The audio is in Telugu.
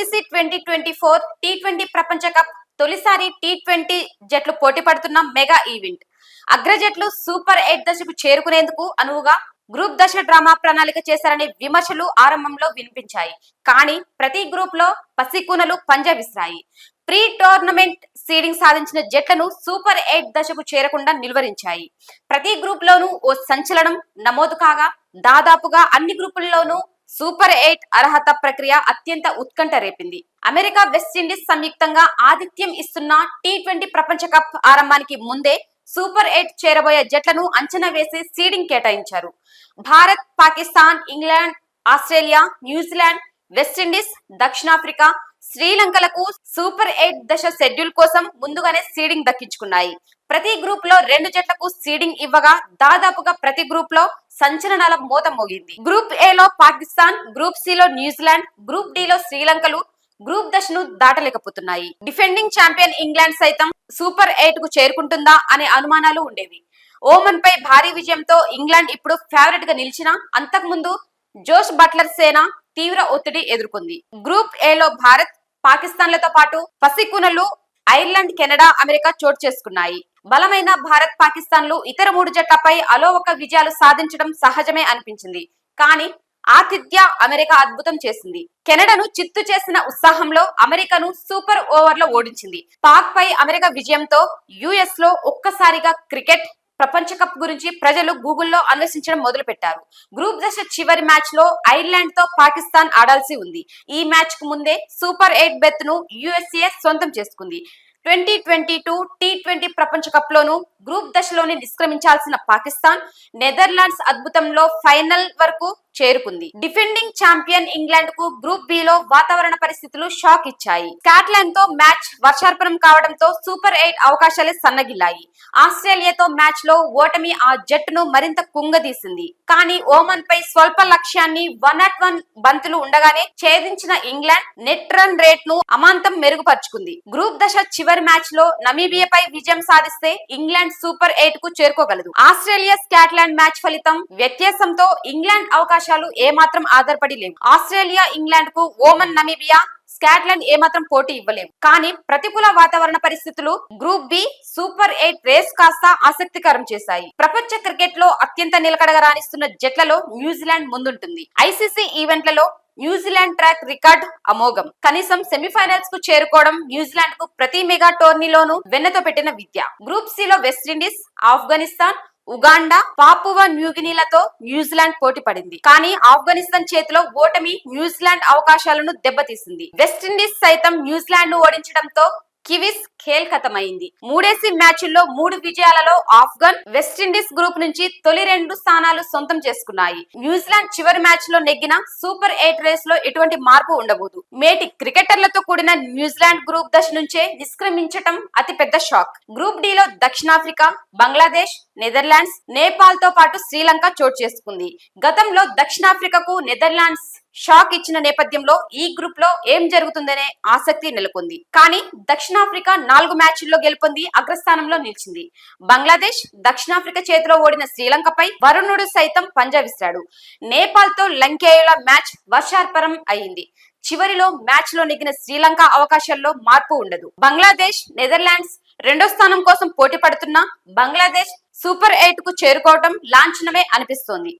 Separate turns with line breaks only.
ICC twenty twenty four T twenty ప్రపంచ కప్ తొలిసారి టీ ట్వంటీ జట్లు పోటీ పడుతున్న మెగా ఈవెంట్. అగ్ర జట్లు సూపర్ ఎయిట్ దశకు చేరుకునేందుకు అనువుగా గ్రూప్ దశ డ్రామా ప్రణాళిక చేశారనే విమర్శలు ఆరంభంలో వినిపించాయి. కానీ ప్రతి గ్రూప్లో పసికూనలు పంజా విసిరాయి ప్రీ టోర్నమెంట్ సీడింగ్ సాధించిన జట్లను సూపర్ ఎయిట్ దశకు చేరకుండా నిలువరించాయి. ప్రతి గ్రూప్ లోనూ ఓ సంచలనం నమోదు కాగా దాదాపుగా అన్ని గ్రూపుల్లోనూ సూపర్ ఎయిట్ అర్హత ప్రక్రియ అత్యంత ఉత్కంఠ రేపింది. అమెరికా వెస్టిండీస్ సంయుక్తంగా ఆతిథ్యం ఇస్తున్న టీ ట్వంటీ ప్రపంచ కప్ ఆరంభానికి ముందే సూపర్ ఎయిట్ చేరబోయే జట్లను అంచనా వేసి సీడింగ్ కేటాయించారు. Bharat Pakistan England Australia New Zealand West Indies దక్షిణాఫ్రికా శ్రీలంకలకు సూపర్ ఎయిట్ దశ షెడ్యూల్ కోసం ముందుగానే సీడింగ్ దక్కించుకున్నాయి. ప్రతి గ్రూప్లో రెండు జట్లకు సీడింగ్ ఇవ్వగా దాదాపుగా ప్రతి గ్రూప్లో సంచలనాల మూత మోగింది. గ్రూప్ ఏ లో పాకిస్తాన్ గ్రూప్ సి లో న్యూజిలాండ్ గ్రూప్ డి లో శ్రీలంకలు గ్రూప్ దశను దాటలేకపోతున్నాయి. డిఫెండింగ్ ఛాంపియన్ ఇంగ్లాండ్ సైతం సూపర్ ఎయిట్కు చేరుకుంటుందా అనే అనుమానాలు ఉండేవి. ఓమన్ పై భారీ విజయంతో ఇంగ్లాండ్ ఇప్పుడు ఫేవరెట్గా నిలిచినా అంతకుముందు జోష్ బట్లర్ సేన తీవ్ర ఒత్తిడి ఎదుర్కొంది. గ్రూప్ ఏ లో భారత్ పాకిస్తాన్లతో పాటు పసికునలు ఐర్లాండ్ కెనడా అమెరికా చోటు చేసుకున్నాయి. బలమైన భారత్ పాకిస్తాన్లు ఇతర మూడు జట్లపై అలోవక విజయాలు సాధించడం సహజమే అనిపించింది. కానీ ఆతిథ్య అమెరికా అద్భుతం చేసింది. కెనడాను చిత్తు చేసిన ఉత్సాహంలో అమెరికాను సూపర్ ఓవర్లో ఓడించింది. పాక్ పై అమెరికా విజయంతో యుఎస్లో ఒక్కసారిగా క్రికెట్ ప్రపంచ కప్ గురించి ప్రజలు గూగుల్లో అన్వేషించడం మొదలు పెట్టారు గ్రూప్ దశ చివరి మ్యాచ్లో ఐర్లాండ్తో పాకిస్తాన్ ఆడాల్సి ఉంది. ఈ మ్యాచ్కు ముందే సూపర్ ఎయిట్ బెత్ను యుఎస్ఏ సొంతం చేసుకుంది. Twenty twenty two T twenty ప్రపంచ కప్ లోను గ్రూప్ దశలోనే నిష్క్రమించాల్సిన పాకిస్తాన్ నెదర్లాండ్స్ అద్భుతంలో ఫైనల్ వరకు చేరుకుంది. డిఫెండింగ్ ఛాంపియన్ ఇంగ్లాండ్కు గ్రూప్ బి లో వాతావరణ పరిస్థితులు షాక్ ఇచ్చాయి. స్కాట్లాండ్తో మ్యాచ్ వర్షార్పణం కావడంతో సూపర్ ఎయిట్ అవకాశాలే సన్నగిల్లాయి. ఆస్ట్రేలియాతో మ్యాచ్లో ఓటమి ఆ జట్టును మరింత కుంగదీసింది. కానీ ఓమన్ పై స్వల్ప లక్ష్యాన్ని వన్ నాట్ వన్ బంతులు ఉండగానే ఛేదించిన ఇంగ్లాండ్ నెట్ రన్ రేట్ను అమాంతం మెరుగుపరుచుకుంది. గ్రూప్ దశ చివరి మ్యాచ్లో నమీబియాపై విజయం సాధిస్తే ఇంగ్లాండ్ సూపర్ ఎయిట్కు చేరుకోగలదు. ఆస్ట్రేలియా స్కాట్లాండ్ మ్యాచ్ ఫలితం వ్యత్యాసంతో ఇంగ్లాండ్ అవకాశాలు ఏమాత్రం ఆధారపడి లేవు. ఆస్ట్రేలియా ఇంగ్లాండ్కు ఓమన్ నమీబియా స్కాట్లాండ్ ఏమాత్రం పోటీ ఇవ్వలేవు కానీ ప్రతికూల వాతావరణ పరిస్థితులు group B super eight race కాస్త ఆసక్తికరం చేశాయి. ప్రపంచ క్రికెట్లో అత్యంత నిలకడగా రాణిస్తున్న జట్లలో న్యూజిలాండ్ ముందుంటుంది. ఐసీసీ ఈవెంట్లలో న్యూజిలాండ్ ట్రాక్ రికార్డ్ అమోఘం. కనీసం సెమీఫైనల్స్కు చేరుకోవడం న్యూజిలాండ్కు ప్రతి మెగా టోర్నీలోనూ వెన్నతో పెట్టిన విద్య. గ్రూప్ సి లో West Indies Afghanistan Uganda Papua న్యూగినీలతో New Zealand పోటీ పడింది కానీ ఆఫ్ఘనిస్తాన్ చేతిలో ఓటమి న్యూజిలాండ్ అవకాశాలను దెబ్బతీసింది. వెస్టిండీస్ సైతం న్యూజిలాండ్ను ఓడించడంతో కివిస్ ఖేల్ ఖతమైంది మూడేసి మ్యాచ్ల్లో మూడు విజయాలలో ఆఫ్ఘన్ వెస్టిండీస్ గ్రూప్ నుంచి తొలి రెండు స్థానాలు సొంతం చేసుకున్నాయి. న్యూజిలాండ్ చివరి మ్యాచ్లో నెగ్గిన సూపర్ ఎయిట్ రేస్లో ఎటువంటి మార్పు ఉండబోదు. మేటి క్రికెటర్లతో కూడిన న్యూజిలాండ్ గ్రూప్ దశ నుంచే నిష్క్రమించటం అతిపెద్ద షాక్. గ్రూప్ డిలో దక్షిణాఫ్రికా బంగ్లాదేశ్ నెదర్లాండ్స్ నేపాల్తో పాటు శ్రీలంక చోటు చేసుకుంది. గతంలో దక్షిణాఫ్రికాకు నెదర్లాండ్స్ షాక్ ఇచ్చిన నేపథ్యంలో ఈ గ్రూప్లో ఏం జరుగుతుందనే ఆసక్తి నెలకొంది. కానీ దక్షిణాఫ్రికా నాలుగు మ్యాచ్ల్లో గెలుపొంది అగ్రస్థానంలో నిలిచింది. బంగ్లాదేశ్ దక్షిణాఫ్రికా చేతిలో ఓడిన శ్రీలంకపై వరుణుడు సైతం పంజా విసిరాడు. నేపాల్తో లంకేయుల మ్యాచ్ వర్షార్పరం అయింది. చివరిలో మ్యాచ్లో నెగ్గిన శ్రీలంక అవకాశాల్లో మార్పు ఉండదు. బంగ్లాదేశ్ నెదర్లాండ్స్ రెండో స్థానం కోసం పోటీ పడుతున్న బంగ్లాదేశ్ సూపర్ ఎయిట్కు చేరుకోవటం లాంఛనమే అనిపిస్తోంది.